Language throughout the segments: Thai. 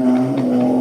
นะ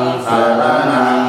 शरणं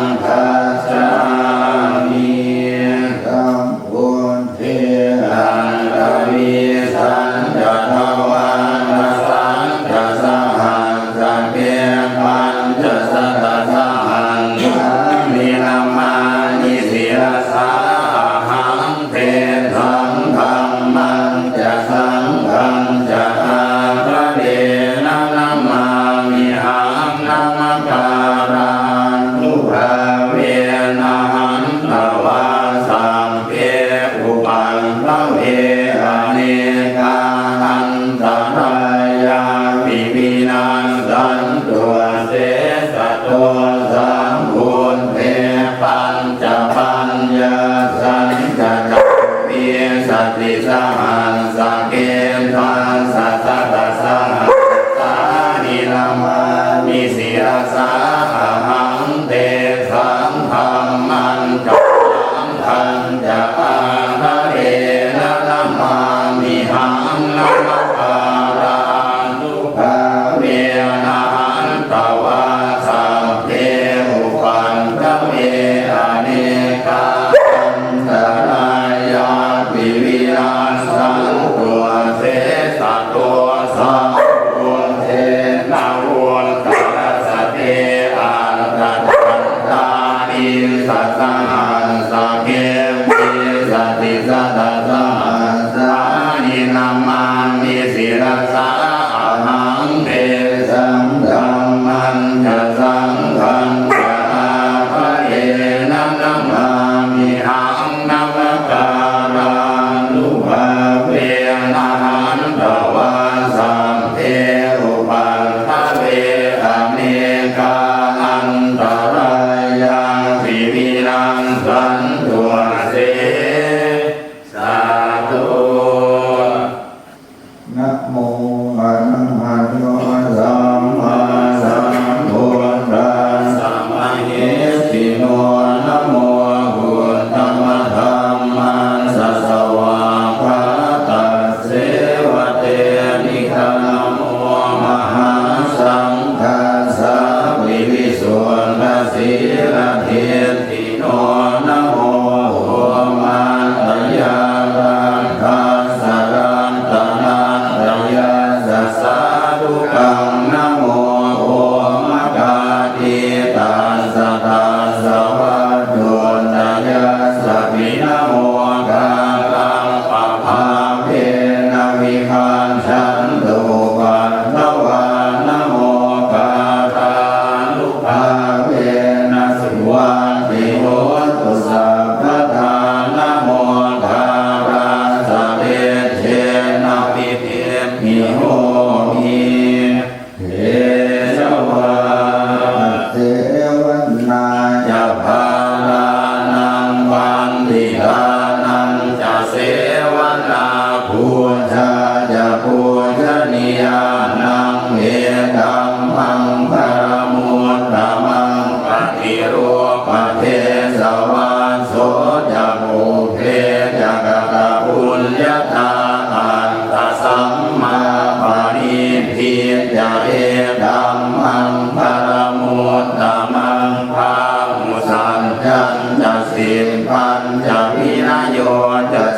สัตตาหันสาเพ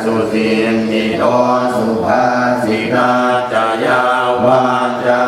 สุสีนิโตสุภาสิกาจายาวาจา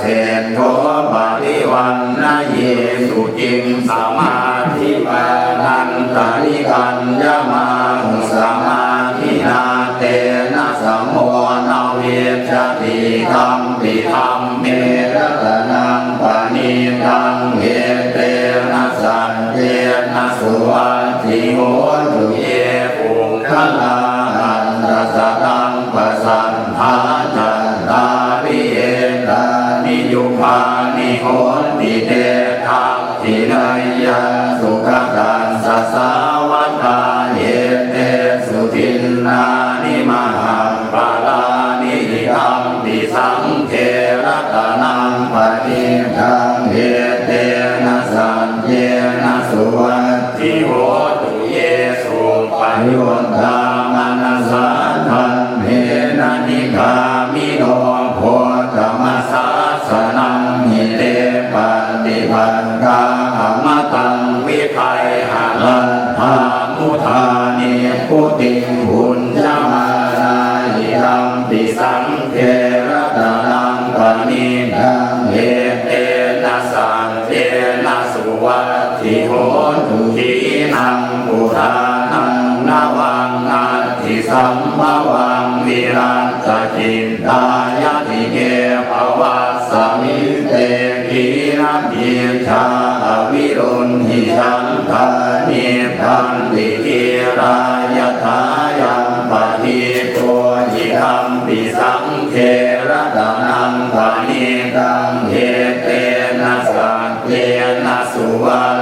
เศษโทปฏิวันนาเยสุจิมสมาธิปานันตานิกัญยามังสมาธินาเตนะสัมโมนาเวชติธรรมปิธรรมเมรตนังปานิทังเอเตนะสันเตนะสุวา Ah. หิชาวิรุณหิชันทานิพันติเอรายทายังปะทิตัวหิธรรมปิสังเทระดานังปานิตังเทเตนะสังเทนะสุวรร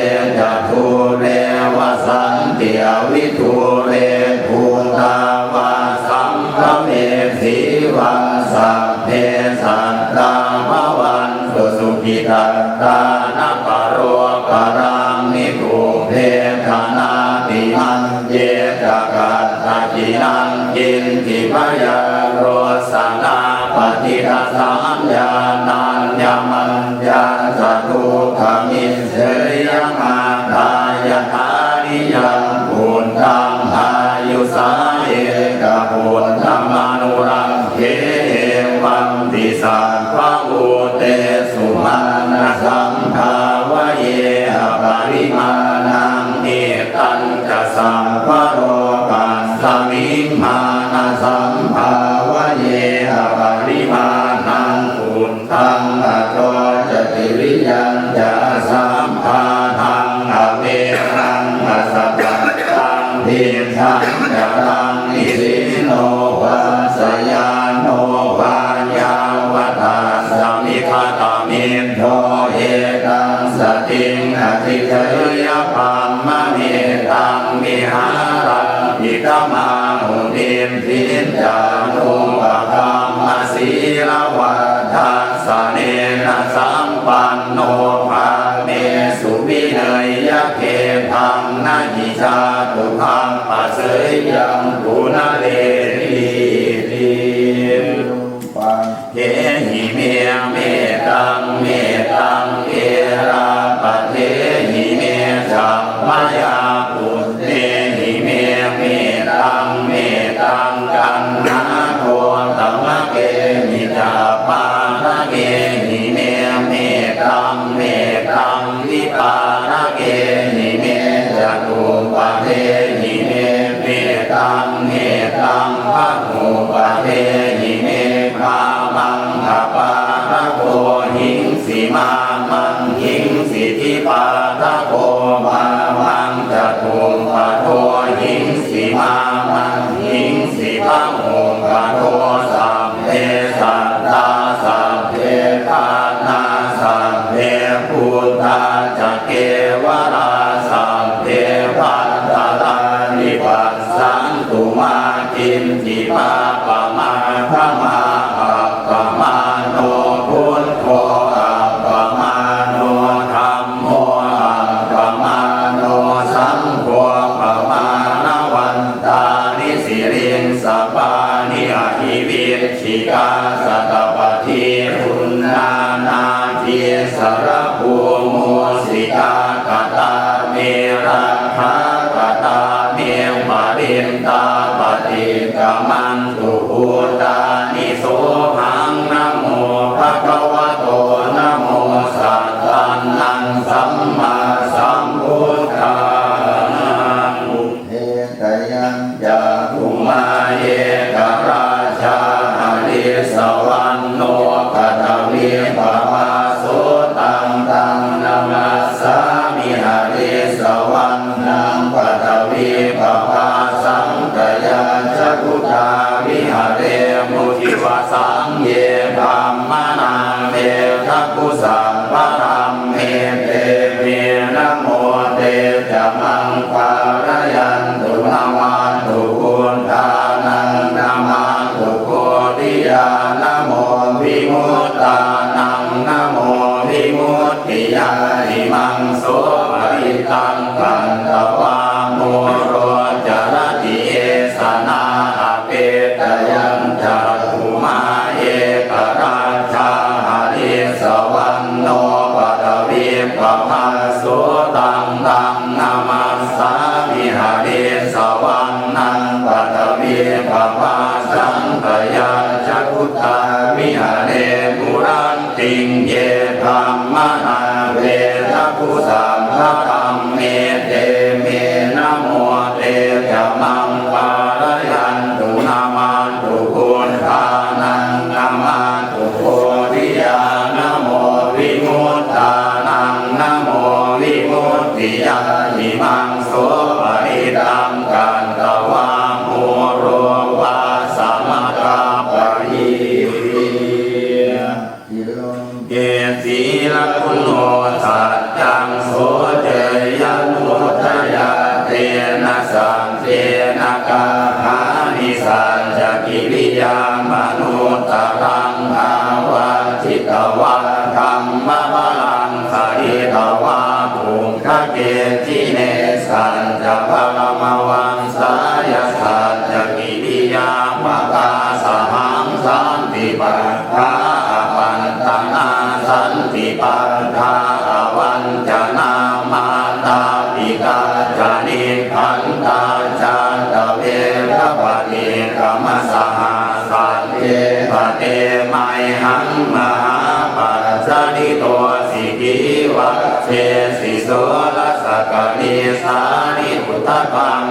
and I. มานังเอตันจะสา นาจิชาตุพังปัสเสยังปุณาเล นตาปฏิกรรมังตุ มตาสหังสันติปัฏฐาปันตนาสันติปัฏฐาวันจนามาตาปิกาจานิพันตาจารตเวรปฏิกรรมสหสันเทปเตไมหังมหาปัจจนิโตสิกิวัตเทสิโสรสกนิสานิอุตตัง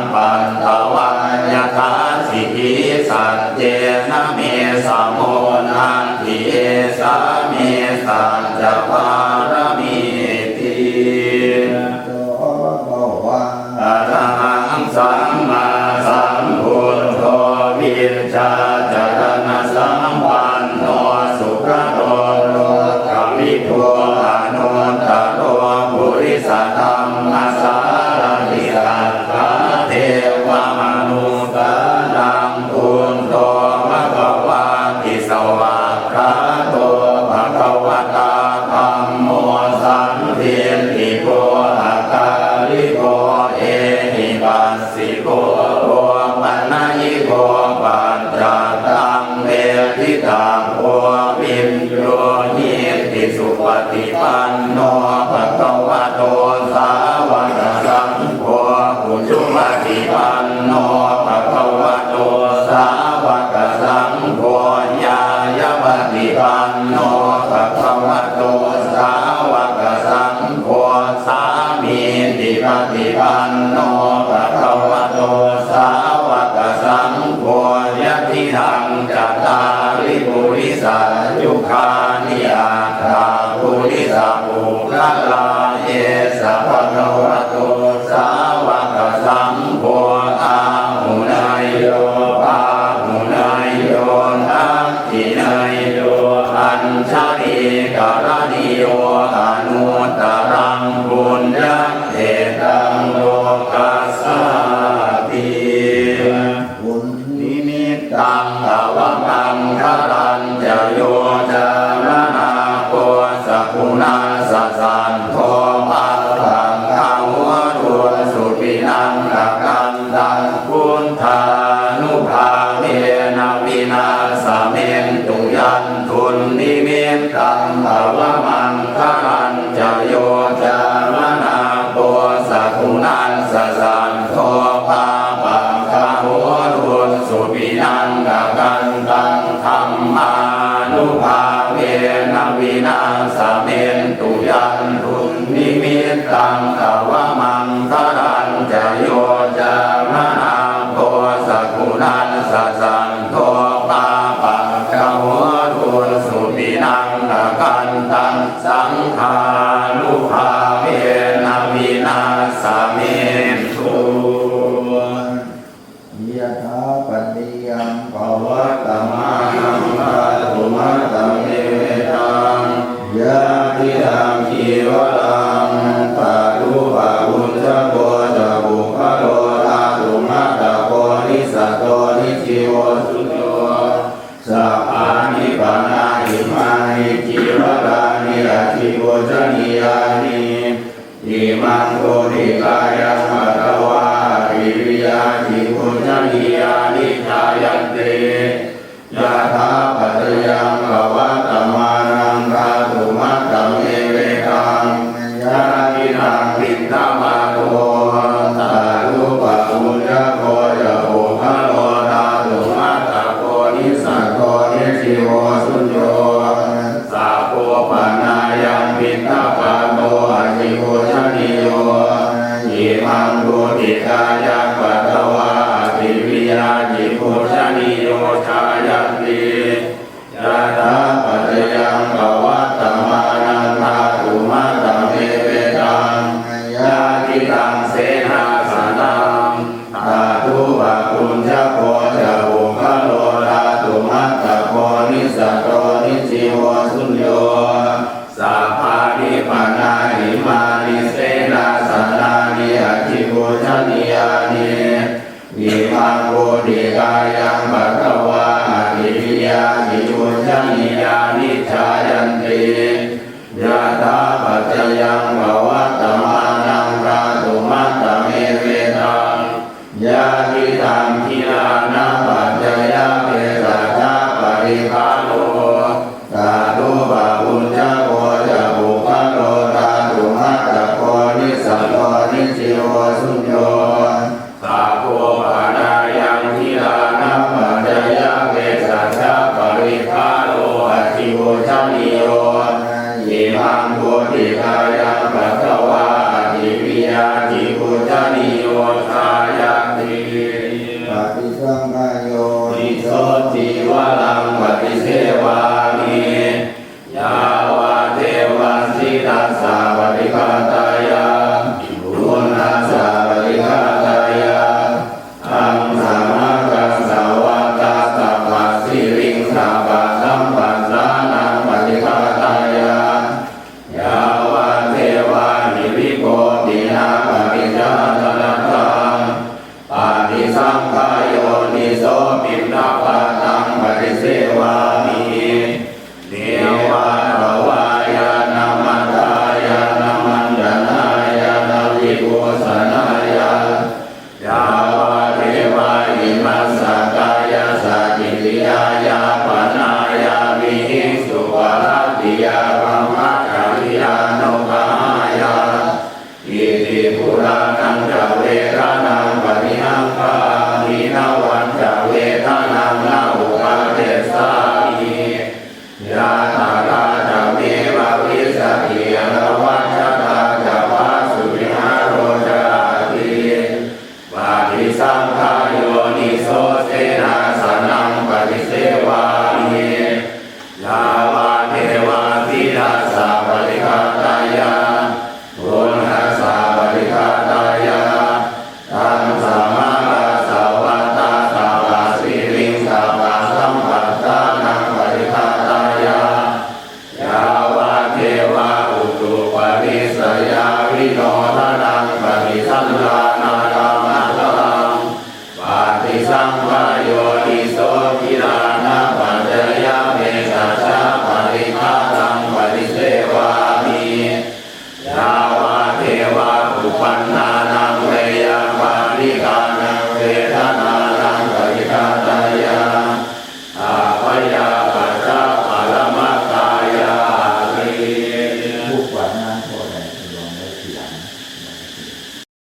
Lord. นกันตังสังขาลุภาเวนาวินาสามิ ปานาหิมานิเสนาสนานิอธิโกชนิยานิวิมาโกติกายังปัตวาอิวิยาอิโกชนิยานิชายันติยาตาปัจจยัง